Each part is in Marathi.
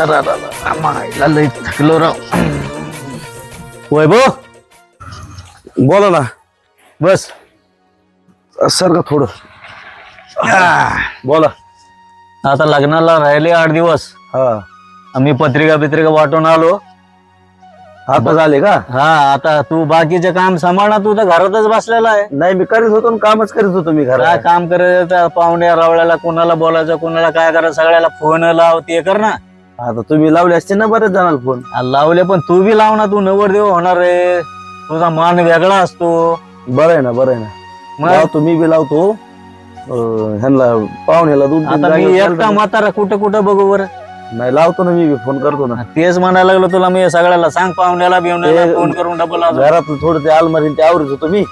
मायला लय थकलो राव वैभव बोला ना. बस. सर का थोडं. बोला. आता लग्नाला राहिले आठ दिवस. हा. आम्ही पत्रिका बित्रिका वाटून आलो. आता झाले का? हा आता तू बाकीचे काम सांभाळ ना तू तर घरातच बसलेला आहे. नाही मी करीत होतो कामच करीत होतो मी काय घरात काम करायचं? पाहुण्या रावळ्याला कोणाला बोलायचं कोणाला काय करायचं? सगळ्याला फोन लाव ते कर ना. आता तुम्ही लावले असते ना बरेच जणांना फोन. लावले पण तू बी लाव ना तू नवरदेव होणार रे. तुझा मान वेगळा असतो. बरं आहे ना बरं आहे ना. मग? लावतो मी बी लावतो. अं, ह्यांना पाहुण्याला तीन आता मी जागेवर एकटा चालतं. म्हातारा कुठं कुठं बघू बरं? नाही लावतो ना मी बी फोन करतो ना. तेच म्हणायला लागलो तुला मी सगळ्याला सांग पाहुण्याला बिवण्याला ते- फोन करून डबल. घरात थोडं ते अलमारी ते आवरत होतो मी.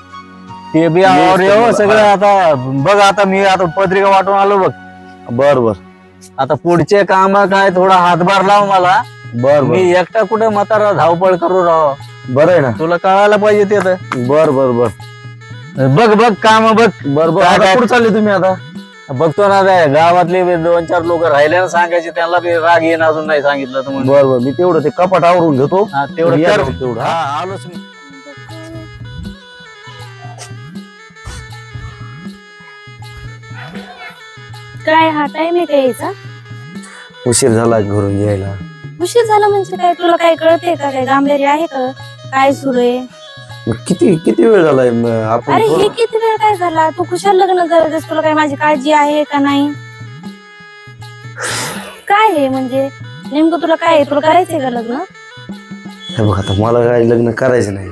ते बी आवर मला- सगळं आता. बघ आता मी आता पत्रिका वाटून आलो बघ. बर बर. आता पुढचे काम काय थोडा हातभार लाव मला. बर मी बर एकटा कुठे म्हातारा धावपळ करू राव. बरं आहे ना. तुला कळायला पाहिजे ते तर. बर बर बर. बघ बघ काम बघ. बर बर. काय- आता काय- कुठं चालले तुम्ही आता? बघतो ना ते गावातले बी दोन चार लोक राहिले ना सांगायचे त्यांना बी राग येईन अजून नाही सांगितलं तर म्हणून. बर बर. मी तेवढं ते कपाट आवरून घेतो. हा, तेवढं या कर. जाऊ तेवढं, हा आलोच मी. काय हा टाइम आहे काय यायचा उशीर झाला घरून यायला. उशीर झाला म्हणजे काय? तुला काय कळते का? काय गांभीर्य आहे का? काय सुरू आहे? मग किती किती वेळ झालाय म, आपण अरे हे थोडं- किती वेळ काय झाला? तू कुशाल लग्न करतेस तुला काय माझी काळजी आहे का नाही? काय आहे म्हणजे? नेमकं तुला काय आहे? तुला करायचंय का लग्न? हे बघ आता मला काय लग्न करायचं नाही.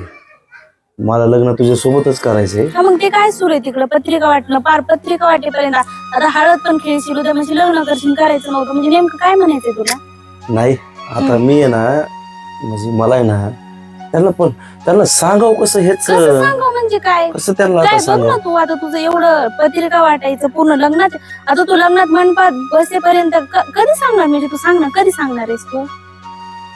मला लग्न तुझ्या सोबतच करायचंय. हा मग ते काय सुरू आहे तिकडं? पत्रिका वाटणं पार पत्रिका वाटेपर्यंत. आता हळद पण खेळशील उद्या म्हणजे लग्न करशील करायचं नव्हतं. म्हणजे नेमकं काय म्हणायचंय तुला? नाही आता मी आहे ना म्हणजे मला आहे ना त्यांना पण त्यांना सांगाव कसं हेच कसं म्हणजे काय? कसं त्यांना काय आता बघ सांगाव? ना तू आता तुझं एवढं पत्रिका वाटायचं पूर्ण लग्नात आता तू लग्नात मंडपात बसेपर्यंत क- कधी सांगणार? म्हणजे तू सांग ना कधी सांगणार आहेस तू?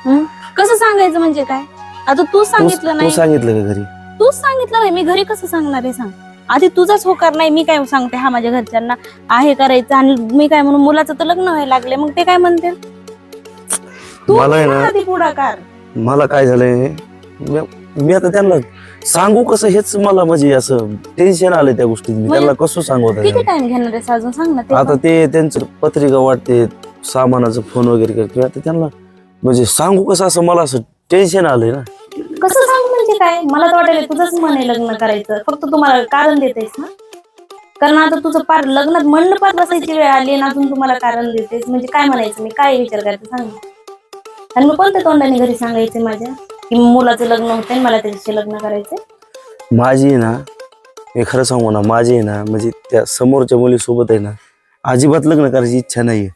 हं? कसं सांगायचं म्हणजे काय? आता तू तू सांगितलं तू नाही. सांगितलं का घरी? तूच सांगितलं नाही मी घरी कसं सांगणार आहे सांग. आधी तुझाच होकार नाही मी काय सांगते? हा माझ्या घरच्यांना आहे करायचं आणि मी काय म्हणून मुलाचं तर लग्न व्हायला लागले मग ते काय म्हणते? तू मला आहे घे ना- आधी पुढाकार. मला काय झालंय? मी- मी आता त्यांना सांगू कसं? हेच मला म्हणजे असं टेन्शन आलंय त्या गोष्टीत मी. म्हणजे त्यांना कसं सांगू आता? किती? टाइम घेणार आहेस अजून? सांग ना ते आता ते त्यांचं पत्रिका वाटते सामानाचं फोन वगैरे करते आता त्यांना म्हणजे सांगू कसं? असं मला असं टेन्शन आलंय ना. कसं सांग म्हणजे काय? मला तर वाटेल तुझंच मन आहे लग्न करायचं. फक्त तुम्हाला कारण देतेस ना? कारण आता तुझं पार लग्नात मंडपात बसायची वेळ आली आणि अजून तुम्हाला कारण देतेस. म्हणजे काय म्हणायचं? मी काय विचार करते सांग ना. आणि मी कोणत्या तोंडाने घरी सांगायचे माझ्या? की मुलाचं लग्न होतंय आणि मला त्याच्याशी लग्न करायचंय? माझी आहे ना मी खरं सांगू ना माझी आहे ना म्हणजे त्या समोरच्या मुलीसोबत आहे ना अजिबात लग्न करायची इच्छा नाहीये.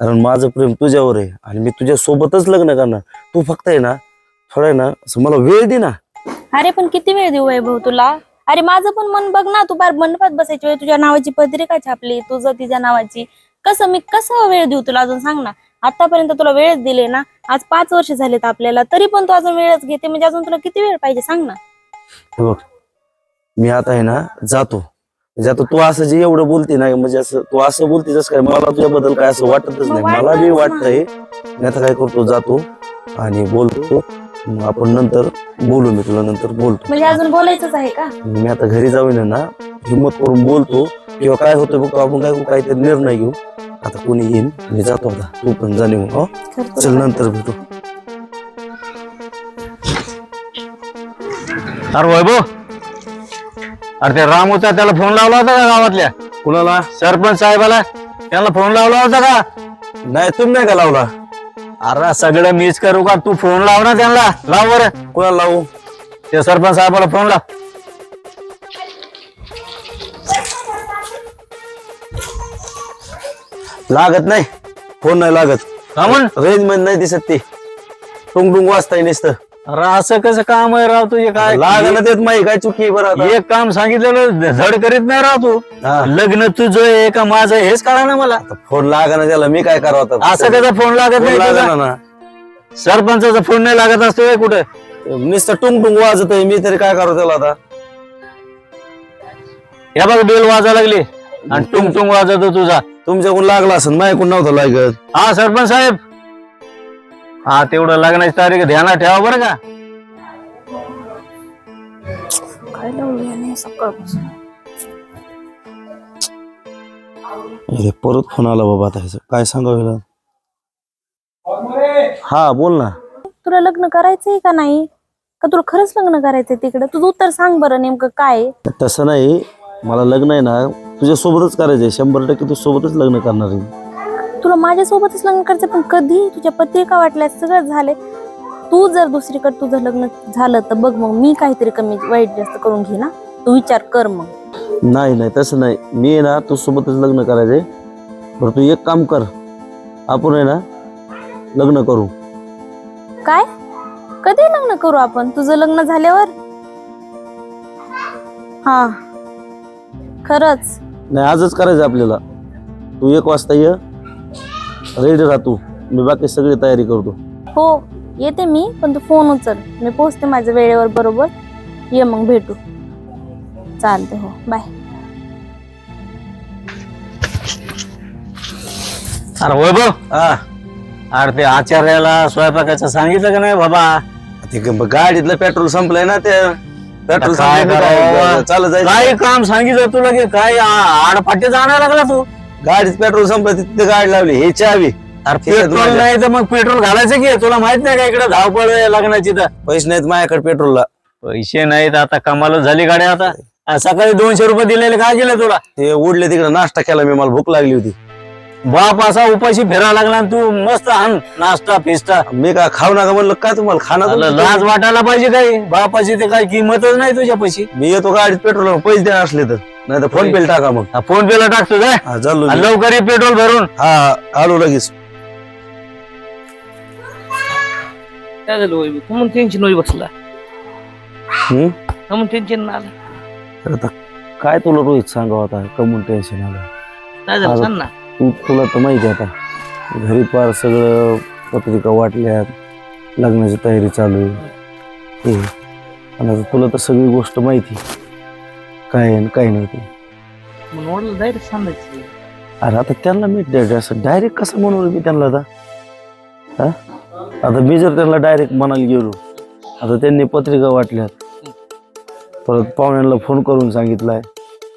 कारण माझं प्रेम तुझ्यावर आहे आणि मी तुझ्या सोबतच लग्न करणार. तू फक्त आहे ना थोडं आहे ना असं मला वेळ दे ना. अरे पण किती वेळ देऊ वैभव तुला? अरे माझं पण मन बघ ना तू बार मंडपात बसायची वेळ तुझ्या नावाची पत्रिका छापली तुझं तिच्या नावाची? कसं मी कसं वेळ देऊ तुला अजून सांग ना. आतापर्यंत तुला वेळच दिले ना आज पाच वर्ष झालेत आपल्याला तरी पण तू अजून वेळच घेते म्हणजे अजून तुला किती वेळ पाहिजे सांग ना. हे बघ मी आता आहे ना जातो. म्हणजे आता तू असं जे एवढं बोलते ना म्हणजे असं तू असं बोलते जसं काय मला तुझ्याबद्दल काय असं वाटतच नाही. मला बी वाटतंय मी आता काय करतो जातो आणि बोलतो. मग आपण नंतर बोलू मी तुला नंतर बोलतो. म्हणजे अजून बोलायचंच आहे का? मी आता घरी जाऊन ना हिंमत करून बोलतो किंवा काय होतं बघतो आपण काय काहीतरी निर्णय घेऊ. आता कोणी येईन मी जातो आता. तू पण जा निघून हो? करतो. चल नंतर भेटू. अरे वैभव अरे ते रामूचा त्याला फोन लावला होता का गावातल्या? कुणाला? सरपंच साहेबाला? त्यांना फोन लावला होता का? नाही तुम्ही नाही का लावला? अरे सगळं मीच करू का? तू फोन लाव ना त्यांना. लाव बरं. कुणाला लावू? ते सरपंच साहेबाला फोन लाव. लागत नाही. फोन नाही लागत. रेंजमध्ये नाही दिसत ते. टुंग टुंग वाजताय नुसतं. अरे असं कसं काम आहे राव तुझे काय? लागणं देत माही काय चुकी आहे बरं आता? एक काम सांगितलेलं धड करीत नाही राव तू. हा. लग्न तुझं आहे का माझं आहे हेच कळा ना मला फोन लागणं त्याला मी काय करावं आता? असं कसं फोन लागत फोन नाही तुझा? लागणं ना. सरपंचाचा फोन नाही लागत असतो होय कुठं? नुसतं टुंग टुंग वाजत आहे मी तरी काय करावं त्याला आता? हे बघ बेल वाजा लागली. आणि टुंग टुंग वाजतो तुझा. तुमच्याकडून लागला असेल माझ्याकडून नव्हतं लागत. हा सरपंच साहेब. हा तेवढं लग्नाची तारीख ध्यानात ठेवा बरं का. काय लावलं याने सकाळपासून? अरे परत फोन आला बाबा आता ह्याचं. काय सांगावं? हा बोल ना. तुला लग्न करायचंय का नाही? का तुला खरंच लग्न करायचंय तिकडं? तुझं उत्तर सांग बरं नेमकं काय आहे? तसं नाही. मला लग्न आहे ना तुझ्या सोबतच करायचंय. शंभर टक्के तू सोबतच लग्न करणार आहे. तुला माझ्यासोबतच लग्न करायचं पण कधी तुझ्या पत्रिका वाटल्या सगळं झाले तू जर दुसरीकडे तुझं लग्न झालं तर बघ मग मी काहीतरी कमी वाईट जास्त करून घे ना. तू विचार कर मग. नाही नाही तसं नाही. मी आहे ना तू सोबतच लग्न करायचंय. बरं तू एक काम कर. आपण आहे ना लग्न करू. काय? कधी लग्न करू आपण? तुझं लग्न झाल्यावर? हा. खरंच. नाही आजच करायचं आपल्याला. तू एक वाजता ये. रेडी राह तू. मी बाकी सगळी तयारी करतो. हो येते मी पण तू फोन उचल. मी पोचते माझ्या वेळेवर बरोबर. ये मग भेटू. चालते हो बाय अरे होय बघ हा. अरे ते आचार्याला स्वयंपाकाचं सांगितलं का नाही बाबा? ते ग- गाडीतलं पेट्रोल संपलंय ना ते. पेट्रोल काय करावं? चालत जायचं. काय काम सांगितलं तुला की काय आडफाटे जाणार लागला तू? गाडीत पेट्रोल संपलं तिथे गाडी लावली. हे चावी. पेट्रोल नाही तर मग पेट्रोल घालायचं की? तुला माहीत नाही का इकडे धावपळ आहे लग्नाची तर? पैसे नाहीत माझ्याकडे पेट्रोलला. पैसे नाहीत आता कमालच झाली गाड्या आता. आ, सकाळी दोनशे रुपये दिलेले काय केलं तुला? ते उडले तिकडे नाश्ता केला मी मला भूक लागली होती. बाप असा उपाशी फिरायला लागला आणि तू मस्त आण नाश्ता फिस्टा मी का खाऊ नका म्हणलं काय तुम्हाला खाना तुला लाज वाटायला पाहिजे काही. बापाची ते काही किंमतच नाही तुझ्या पैशी मी येतो गाडीत पेट्रोल पैसे द्या असले तर. नाही तर फोन पे टाका मग. फोन पे ला टाकतो काय? हा चाललो आणि मी. लवकर ये पेट्रोल भरून. हा आलो लगेच. काय झालं टेन्शन वर बसला. हम्म? टेन्शन आलं. आता काय तुला रोहित सांगावं आता? कमून टेन्शन आलं. काय झालं? आलं. सांग ना. तू तुला तर माहिती आहे आता. घरी पार सगळं पत्रिका वाटल्यात. लग्नाची तयारी चालू आहे. हे. आणि आता तुला तर सगळी गोष्ट माहिती काय आहे आणि काय नाही ते. मग वडील डायरेक्ट सांगायचं अरे आता त्यांना मी असं डायरेक्ट कसं म्हणू मी त्यांना आता? हा? आता मी जर त्यांना डायरेक्ट म्हणायला गेलो आता त्यांनी पत्रिका वाटल्यात. परत पाहुण्यांना फोन करून सांगितलाय.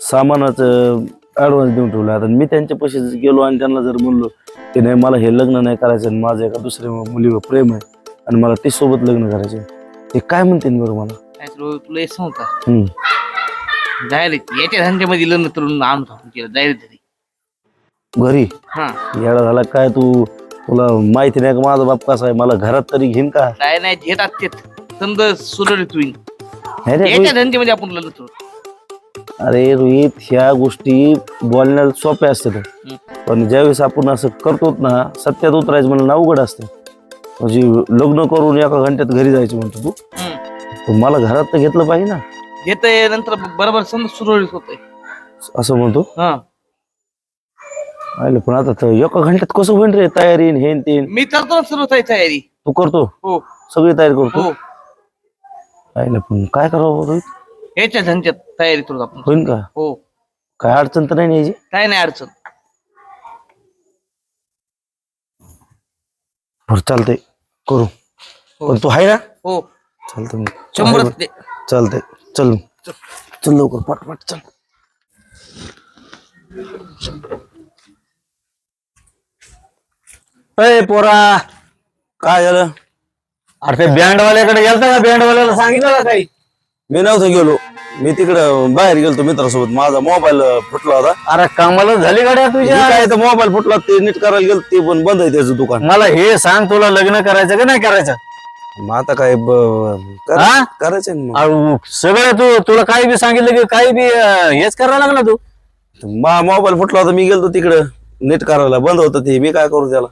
सामानाचं ॲडव्हान्स देऊन ठेवला आता मी त्यांच्या पैसे गेलो आणि त्यांना जर म्हणलो की नाही मला हे लग्न नाही करायचं आणि माझं एका दुसऱ्या मुलीवर प्रेम आहे आणि मला ती सोबत लग्न करायचं. ते काय म्हणतील बरं मला? काय तुला एक सांगता हम्म. डायरेक्ट याच्या धंद्यामध्ये लग्न करून आणून केलं डायरेक्ट घरी. घरी? हा. येडा झाला काय तू? तुला माहिती नाही का माझा बाप कसा आहे? मला घरात तरी घेईन का? काय नाही घेतात ते. समज सुरळीत होईल नाही रे, याच्या धंद्यामध्ये आपण लग्न करू अरे रोहित ह्या गोष्टी बोलण्याला सोप्या असतात. पण ज्यावेळेस आपण असं करतो ना सत्यात उतरायचं म्हणलं ना अवघड असतं. म्हणजे लग्न करून एका घंट्यात घरी जायचं म्हणतो तू. हम्म. मला घरात तर घेतलं पाहिजे ना. घेतय नंतर बरोबर समज सुरळीत होतंय. असं म्हणतो? हा. पण आता तर एका घंट्यात कसं होईन रे तयारी न हे न ते न. मी करतो ना सर्व ताई तयारी. तू करतो? हो. सगळी तयारी करतो? हो. पण काय करावं रोहित याच्या धंद्यात तयारी करू आपण. होईन का? हो. काय अडचण तर नाही ना याची? काय नाही अडचण. बरं चालतंय. करू. पण तू आहे ना? हो. चालतंय मग. शंभर. चालतंय. चल. चल लवकर पट पट चल. अय पोरा काय झालं? अरे ते बँडवाल्याकडे गेलता का? बँडवाल्याला सांगितलं का काही? मी नव्हतं गेलो. मी तिकडं बाहेर गेलतो मित्रासोबत. माझा मोबाईल फुटला होता. अरे कामाला झाली गाड्या तुझ्या. काय तर मोबाईल फुटला ते नीट करायला गेलो ते पण बंद आहे त्याचं दुकान. मला हे सांग तुला लग्न करायचं का नाही करायचं? मग आता काय ब- कर- हा? करायचं ना अहो, सगळं तू तुला काही बी सांगितलं की काही बी अं, हेच करायला लागला तू? मग मा मोबाईल फुटला होता मी गेलतो तिकडं. नीट करायला बंद होतं ते. मी काय करू त्याला?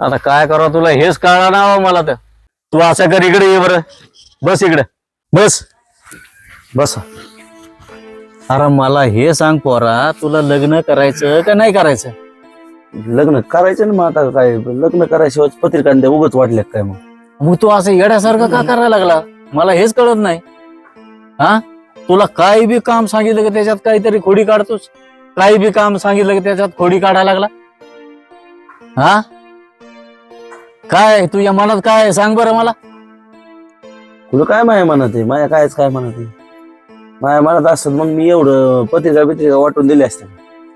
आता काय करावं तुला हेच कळणार ना हो मला तर. तू असं कर इकडे ये बरं. बस इकडे. बस. बस. अरे मला हे सांग पोरा तुला लग्न करायचं का नाही करायचं? लग्न करायचं ना मग आता काय? लग्न करायशिवाय पत्रिका द्या उगच वाटल्या काय मग? मग तू असं येड्यासारखं का करायला लागला? मला हेच कळत नाही. हा? तुला काही बी काम सांगितलं की त्याच्यात काहीतरी खोडी काढतोस? काही बी काम सांगितलं की त्याच्यात खोडी काढायला लागला? हा? काय तुझ्या मनात काय? सांग बरं मला. तुला काय माया म्हणत आहे? माया कायच काय म्हणत आहे? माया म्हणत असत मग मी एवढं पत्रिका बित्रिका वाटून दिली असते.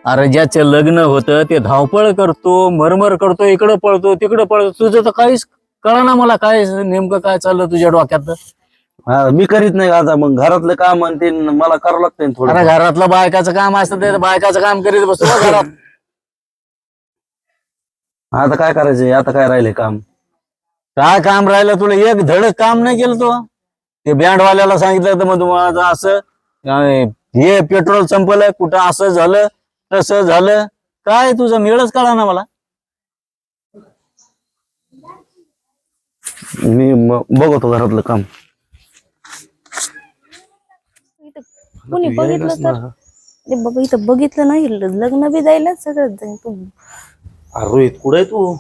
अरे ज्याचे लग्न होतं ते धावपळ करतो मरमर करतो इकडं पळतो तिकडं पळतो. तुझं तर काहीच कळा ना मला काय नेमकं काय चाललं तुझ्या डोक्यात? हा मी करीत नाही आता मग घरातलं काम आणि ते मला करावं लागतं ना अरे थोडं घरातलं बायकाचं काम असतं ते बायकाचं काम करीत बसतो ना घरात. आता काय करायचंय? आता काय राहिले काम? काय काम राहिलं तुला? एक धडक काम नाही केलं तू. ते बँडवाल्याला सांगितलं तर मग तुम्हाला असं अं, हे पेट्रोल संपलं कुठं असं झालं तसं झालं. काय तुझं? मिळच कळा ना मला. मी बघतो घरातलं काम. कोणी बघितलं तर? अरे बाबा इथं बघितलं नाही. लग्न बी जायला सगळं जाईल. तू अरे रोहित कुठे आहे तू?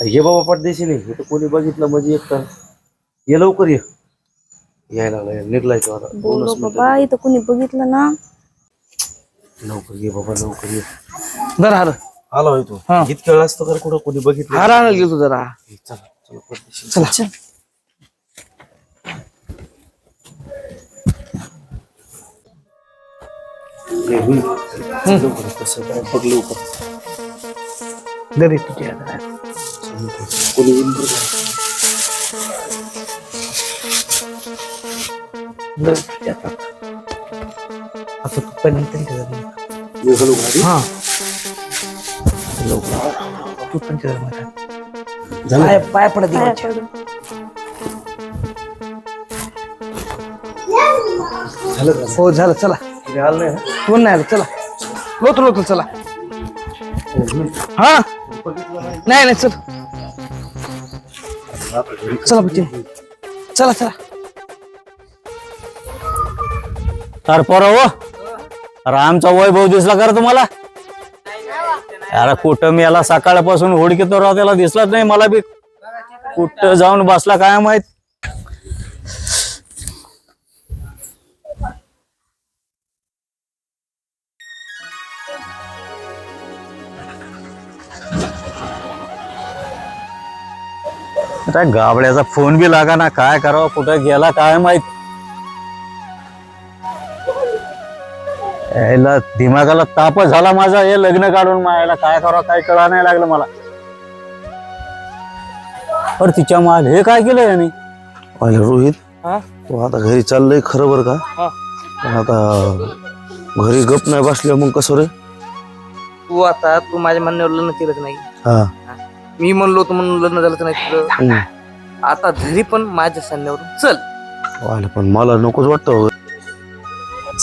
अरे ये बाबा परदेशी नाही. इथं कोणी बघितलं म्हणजे एक तर ये लवकर ये. यायला लागलाय निघलाय तो आता. बोलो दोनच मिनिटं. बाबा इथं कोणी बघितलं ना? लवकर ये बाबा लवकर ये. जरा हार आला होय तू हा. इतक्या वेळ असतो का कुठं कोणी बघितलं हार आणायला गेलो जरा चला चला परदेशी चला ये, होईल. लवकर कसं काय बघ लवकर घरी तुझ्या जरा. कोणी येईल बरं का? घरी तुझ्या जरा. आता तू पण घरी ये. गाडी. हा मध्ये. झालं? पाय पाय पडत देवाच्या. झालं हो झालं चला. नाही ना? कोण नाही आलं चला. लोत लोत चला. हा? नाही नाही चल. चला बच्चे चला चला. अरे पोरं हो. अरे आमचा वैभव दिसला का रे तुम्हाला. अरे कुठं मी याला सकाळपासून हुडकीतो राहत त्याला दिसलाच नाही मला बी कुठं जाऊन बसला काय माहीत? गाबड्याचा फोन बी लागा ना काय करावं कुठं गेला काय माहीत? यायला दिमागाला तापच झाला माझा हे लग्न काढून मायाला काय करावं काय कळा नाही लागलं मला. पर तिच्या माल हे काय केलं याने? अरे रोहित हा? तू आता घरी चाललंय खरं बरं का? हा. पण आता घरी गप नाही बसल्या मग कसं रे? तू आता तू माझ्या म्हणण्यावर लग्न केलंच नाही. हा. मी म्हणलो होतो म्हणून लग्न झालं नाही तुझं. हम्म. आता घरी पण माझ्या सांगण्यावरून चल. पण मला नकोच वाटतं हो.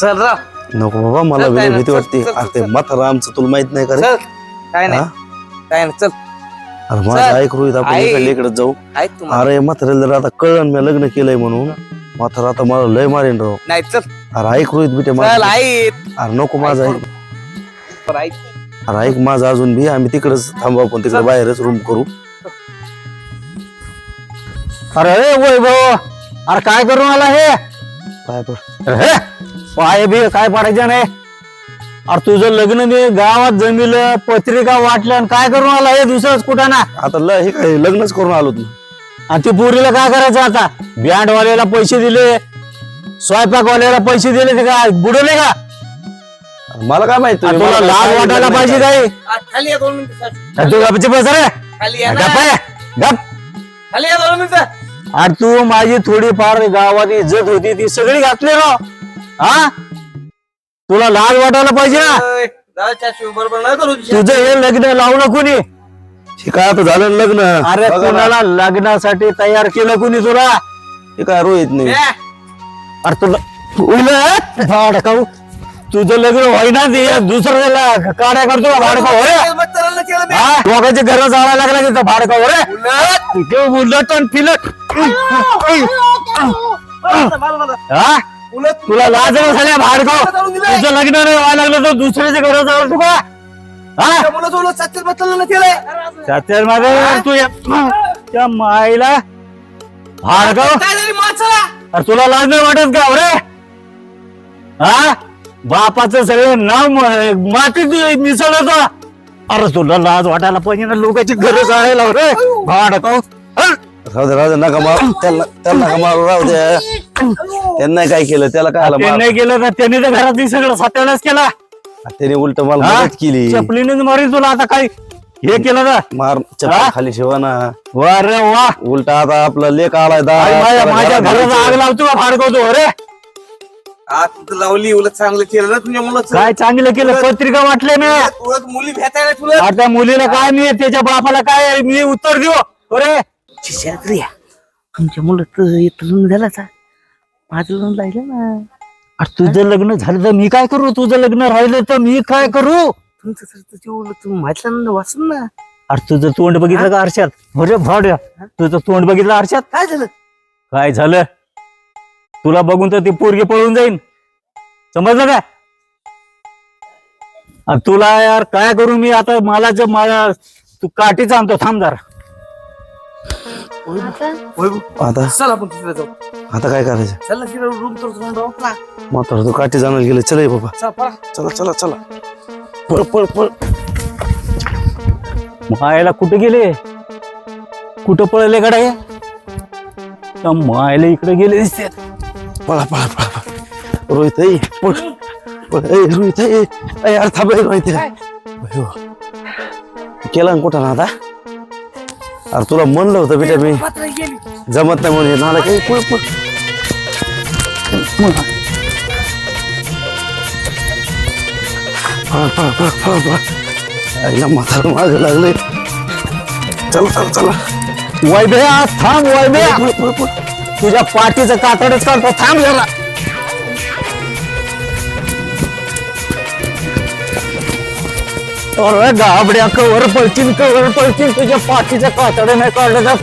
चल रा नको बाबा मला चल, काय वेगळी नाही, भीती चल, वाटते. चल, चल, अरे ते चल. आमचं तुला माहीत नाही का रे? चल काय नाही? काय नाही चल. अरे माझं चल. ऐक रोहित आपण ऐक. इकडे इकडे जाऊ. ऐक तू माझं. अरे म्हाताऱ्याला जर आता कळलं मी लग्न केलंय म्हणून. म्हातारा आता मला लय मारेन राव. नाही चल. अरे ऐक रोहित बिटे चल माझं ऐक अरे नको माझं ऐक. बरं, ऐक अरे ऐक माझं अजून बी. आम्ही तिकडेच थांबू आपण तिकडे. बाहेरच रूम करू. अरे ए वैभव. अरे काय करून आला हे? काय अरे हे. पाय बी काय पडायचं नाही. अरे तुझं लग्न बी गावात जमिलं पत्रिका वाटल्या आणि काय करून आला हे दुसरंच कुठं ना? आता ल हे काय लग्नच करून आलो तू. आणि ती पोरीला काय करायचं आता? बँडवाल्याला पैसे दिले स्वयंपाकवाल्याला पैसे दिले ते काय बुडवले का? मला काय माहीत आणि तुला लाज वाटायला पाहिजे काही आ, खाली या दोन मिनिटं सासू. आणि तू गपची बस रे. खाली या ना. गप आहे, गप. खाली या दोन मिनिटं. आणि तू माझी थोडीफार गावात इज्जत होती ती सगळी घातली राव हा? तुला लाज वाटायला पाहिजे ना? ओय, जाऊ चाचू, बरोबर नाही करू तुझ्या. तुझं हे लग्न लावलं कुणी हे काय आता झालं ना लग्न? अरे बघा ना. कुणाला लग्नासाठी तयार केलं कुणी तुला? हे काय रोहित नाही. ए, अरे तुला उलट भाडकाऊ तुझं लग्न होईना ते दुसऱ्याला काड्या करतो का भाडकाऊ हो रे. हा? घर जाळा लागला तिथं भाडकाऊ हो रे. उलट. ते उलट आणि फिलट. मला, मला, मला. हा? उलट तुला लाज झाल्या जाळून दिलंय. तुझं लग्न नाही व्हायला लागलं तर दुसऱ्याच्या घर जाऊ तू का हा मुलाचं उलट सत्तर बत्तर केलंय. सत्यारमध्ये तू या- त्या माईला. भाडकाऊ काय झाली माणसाला? अरे तुला लाज नाही वाटत का रे? हा? बापाचं सगळं नाव म- मातीत मिसळलं होतं. अरे तुला लाज वाटायला पाहिजे ना लोकांची घर जाळायला रे. भाडकाव राहू दे राहू दे नका मारू. त्याला त्याला नका मारू राहू दे. त्यांना काय केलं त्याला काय आलं मार नाही गेलं तर त्यांनी तर घरातली सगळं सत्यानाश केला. त्याने उलट मला हा? मदत केली. चपलीनेच मारी तुला आता काय हे केलं ना? मार हा? चप्पल खाली शिवा ना. वा रे वा. उलट आता आपला लेख आलाय माझ्या घराला आग. लावतो का? फाडकवतो अरे. आज तू लावली उलट चांगलं केलं ना तुझ्या मुलाचं. काय चांगलं केलं? पत्रिका वाटले ना उलट मुली भेटायला तुला आता मुलीला काय मी त्याच्या बापाला काय मी उत्तर देऊ. अरे शिष्यात्रिया तुमच्या मुलं तर इथं लग्न झालं का माझं लग्न राहिलं ना. अरे तुझं लग्न झालं तर मी काय करू? तुझं लग्न राहिलं तर मी काय करू? तुमचं तर तुझ्या तुम्ही माझ्या लग्न वाचून ना. अरे तुझं तोंड बघितलं का आरशात? अरे भाड्या. तुझं तोंड बघितलं आरशात? काय झालं? काय झालं? तुला बघून तर ती पोरगी पळून जाईन. समजलं का? अरे तुला यार काय करू मी? आता मला जर मला तू काठीच आणतो थांब जरा. आता चल आपण तिकडे जाऊ. आता काय करायचं? चल ना तिकडे रूम तर ना म्हातारा तो काठी जाणार गेले चल हे बाबा. चल पळा. चला चला चला. पळ पळ पळ. मायला कुठे गेले? कुठं पळले कडे त्या मायला इकडे गेले दिसते पळा पळा पळा पळा. रोहित ऐ पळ. रोहित ऐ थांब ए, रोहित. अयो. केला ना कुठं ना आता? अरे तुला म्हणलं होतं बेटा मी. जमत नाही म्हणून नाला काही पळ पळ पळा पळा पळा पळा पळा आईला म्हातारं माग लागले चला चला चला. वैभ्या थांब वैभ्या. तुझ्या पाठीचं कातडच काढतो थांब जरा. गाबड्या कवर पळतील कवर पळतील तुझ्या पाठीच्या कातड्या नाही काढल्या